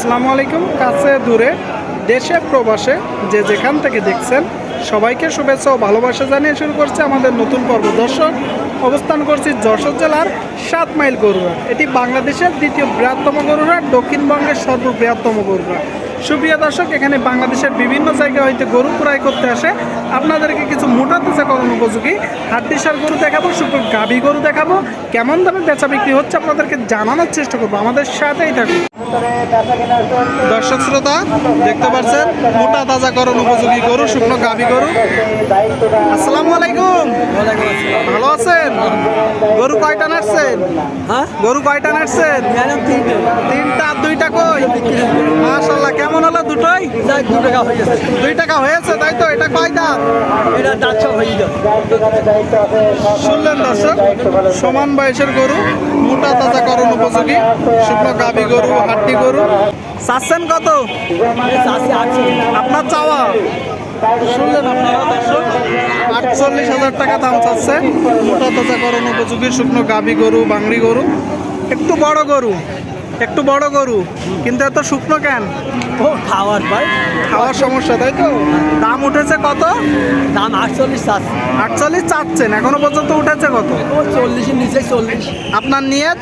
আসসালামু আলাইকুম, কাছে দূরে, দেশে, প্রবাসে, যে যেখান থেকে দেখছেন, সবাইকে শুভেচ্ছা ও ভালোবাসা জানিয়ে শুরু করছে আমাদের নতুন পর্ব। দর্শক, অবস্থান করছি যশোর জেলার সাত মাইল গরুরা এটি বাংলাদেশের দ্বিতীয় বৃহত্তম গরুরা দক্ষিণবঙ্গের সর্ববৃহত্তম গরুহাট। সুপ্রিয় দর্শক এখানে বাংলাদেশের বিভিন্ন জায়গা হইতে গরু ক্রয় করতে আসে। আপনাদেরকে কিছু মোটা তাজাকরণ উপযোগী হাড্ডিসার গরু দেখাবো শুক্র গাভী গরু দেখাবো। কেমন দামে বেচা বিক্রি হচ্ছে আপনাদেরকে জানানোর চেষ্টা করব। আমাদের সাথেই থাকুন। দর্শক শ্রোতা দেখতে পাচ্ছেন মোটা তাজা তাজাকরণ উপযোগী গরু শুকনো গাভী গরু। আসসালামু আলাইকুম। ভালো আছেন? গরু কয়টা নাড়ছেন হ্যাঁ? গরু কয়টা নাড়ছেন তিনটে। তিনটা আর দুইটা কই? দুটোই? যাক দু টাকা হয়ে গেছে। দুই টাকা হয়েছে তাই তো এটা কয় দাম? এটা দাঁত হয়ে যাবে শুনলেন দর্শক সমান বয়সের গরু মোটা তাজাকরণ উপযোগী শুকনো গাভী গরু হাড্ডি গরু। চাচ্ছেন কত? আপনার চাওয়া? শুনলেন আপনারা দর্শক? আটচল্লিশ হাজার টাকা দাম চাচ্ছে মোটা তাজাকরণ উপযোগী শুকনো গাভী গরু বাংড়ি গরু। একটু বড় গরু। একটু বড় গরু কিন্তু এত শুকনো কেন? ও খাওয়ার ভাই। খাওয়ার সমস্যা তাই তো? দাম উঠেছে কত? দাম আটচল্লিশ চাষি আটচল্লিশ চাচ্ছেন এখনও পর্যন্ত উঠেছে কত? ও চল্লিশের নিচে চল্লিশ। আপনার নিয়ত?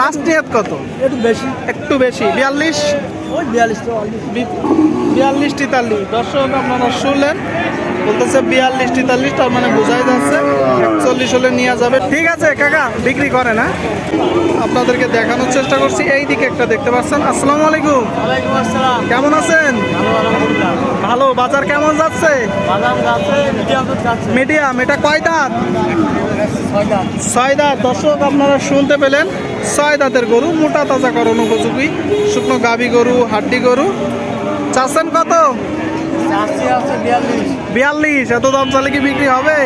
লাস্ট নিয়ত কত? একটু বেশি। একটু বেশি বিয়াল্লিশ? ওই বিয়াল্লিশ বিয়াল্লিশ তেতাল্লিশ। দর্শক আপনারা শুনলেন বলতেছে বিয়াল্লিশ তেতাল্লিশ তার মানে বোঝাই যাচ্ছে একচল্লিশ হলে নিয়ে যাবে। ঠিক আছে কাকা বিক্রি করে না আপনাদেরকে দেখানোর চেষ্টা করছি। এই দিকে একটা দেখতে পাচ্ছেন। আসসালামু আলাইকুম। ওয়ালাইকুম আসসালাম। কেমন আছেন? ভালো বাজার কেমন যাচ্ছে? মিডিয়াম এটা কয় দাঁত? ছয় দাঁত। দর্শক আপনারা শুনতে পেলেন ছয় দাঁতের গরু মোটা তাজা করণ উপযোগী। শুকনো গাভী গরু হাড্ডি গরু। চাচ্ছেন কত? বিয়াল্লিশ। বিয়াল্লিশ। এত দাম চালে কি বিক্রি হবে?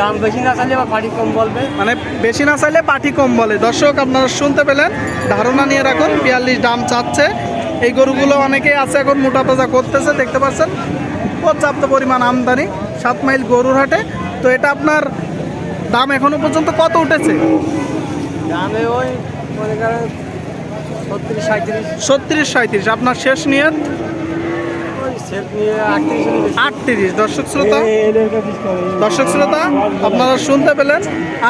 দাম বেশি না চাইলে বা ফাড়ি কম বলবে? মানে বেশি না চাইলে পাটি কম বলে। দর্শক আপনারা শুনতে পেলেন ধারণা নিয়ে রাখুন বিয়াল্লিশ দাম চাচ্ছে। এই গরুগুলো অনেকেই আছে এখন মোটা তাজা করতেছে দেখতে পাচ্ছেন। পর্যাপ্ত পরিমাণ আমদানি সাত মাইল গরুর হাটে। তো এটা আপনার দাম এখনও পর্যন্ত কত উঠেছে? দামে ওই মনে করেন ছত্রিশ সাঁত্রিশ আপনার শেষ নিয়ে ওই সেট নিয়ে আটত্রিশ দর্শক শ্রোতা? দর্শক শ্রোতা আপনারা শুনতে পেলেন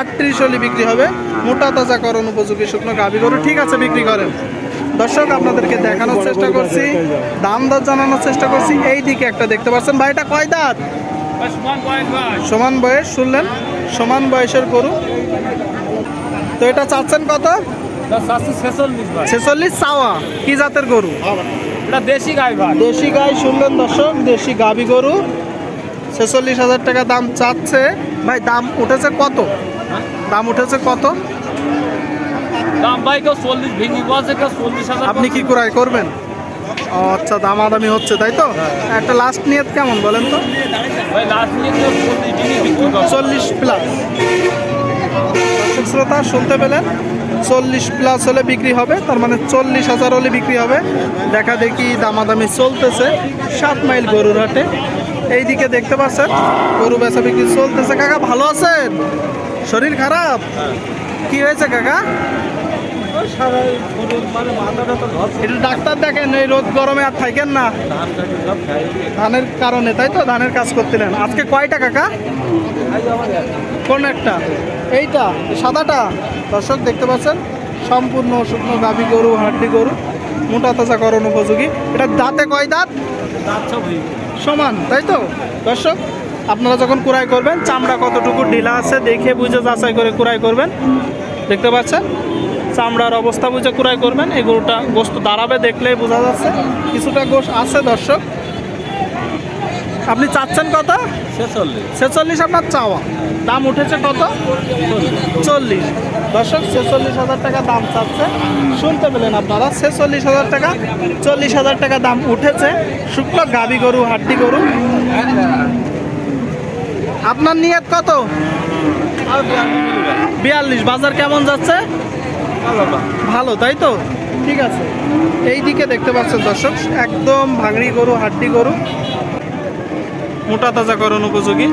আটত্রিশ হলে বিক্রি হবে। মোটা তাজাকরণ উপযোগী শুকনো গাভী গরু ঠিক আছে বিক্রি করেন দর্শক আপনাদেরকে দেখানোর চেষ্টা করছি দাম দর জানানোর চেষ্টা করছি। এই দিকে একটা দেখতে পাচ্ছেন ভাইটা কয় দাঁত? সমান বয়স শুনলেন? সমান বয়সের গরু। তো এটা চাচ্ছেন কত? ছেচল্লিশ চাওয়া। কি জাতের গরু? এটা দেশি গাই ভাই। দেশি গাই শুনলেন দর্শক দেশি গাবি গরু। ছেচল্লিশ হাজার টাকা দাম চাচ্ছে। ভাই দাম উঠেছে কত? দাম উঠেছে কত? দাম ভাই কেউ চল্লিশ ভেঙে বসে কেউ চল্লিশ হাজার আপনি কি ক্রয় করবেন? ও আচ্ছা দামাদামি হচ্ছে তাই তো? একটা লাস্ট নিয়ত কেমন বলেন তো? ভাই লাস্ট নিয়ে কেউ চল্লিশ ভেঙে বিক্রি করে চল্লিশ প্লাস শ্রোতা শুনতে পেলেন। চল্লিশ প্লাস হলে বিক্রি হবে, তার মানে চল্লিশ হাজার হলে বিক্রি হবে। দেখা দেখি দামাদামি চলতেছে সাত মাইল গরুর হাটে। এইদিকে দেখতে পাচ্ছেন, গরু বেচা বিক্রি চলতেছে। কাকা, ভালো আছেন? শরীর খারাপ? কি হয়েছে কাকা? একটু ডাক্তার দেখেন, এই রোদ গরমে আর থাকেন না। ধানের কারণে, তাই তো? ধানের কাজ করছিলেন আজকে কয়টা কাকা? কোন একটা এইটা সাদাটা দর্শক দেখতে পাচ্ছেন? সম্পূর্ণ শুকনো গাভী গরু হাড্ডি গরু মোটা তাজা করণ উপযোগী। এটা দাঁতে কয় দাঁত? সমান তাই তো? দর্শক আপনারা যখন কুড়াই করবেন চামড়া কতটুকু ঢিলা আছে দেখে বুঝে যাচাই করে কুড়াই করবেন। দেখতে পাচ্ছেন? চামড়ার অবস্থা বুঝে কুড়াই করবেন। এই গরুটা গোস্ত দাঁড়াবে দেখলেই বোঝা যাচ্ছে। কিছুটা গোশ আছে দর্শক। আপনি চাচ্ছেন কত? ছেচল্লিশ। ছেচল্লিশ আপনার চাওয়া। দাম উঠেছে কত? চল্লিশ। দর্শক ছেচল্লিশ হাজার টাকা দাম চাচ্ছে। শুনতে পেলেন আপনারা ছেচল্লিশ হাজার টাকা চল্লিশ হাজার টাকা দাম উঠেছে। শুক্ল গাবি গরু হাড্ডি গরু। আপনার নিয়ত কত? বিয়াল্লিশ। বাজার কেমন যাচ্ছে? ভালো তাই তো? ঠিক আছে। এই দিকে দেখতে পাচ্ছেন দর্শক একদম ভাঙড়ি গরু হাড্ডি গরু। মোটা তাজা করণ উপযোগী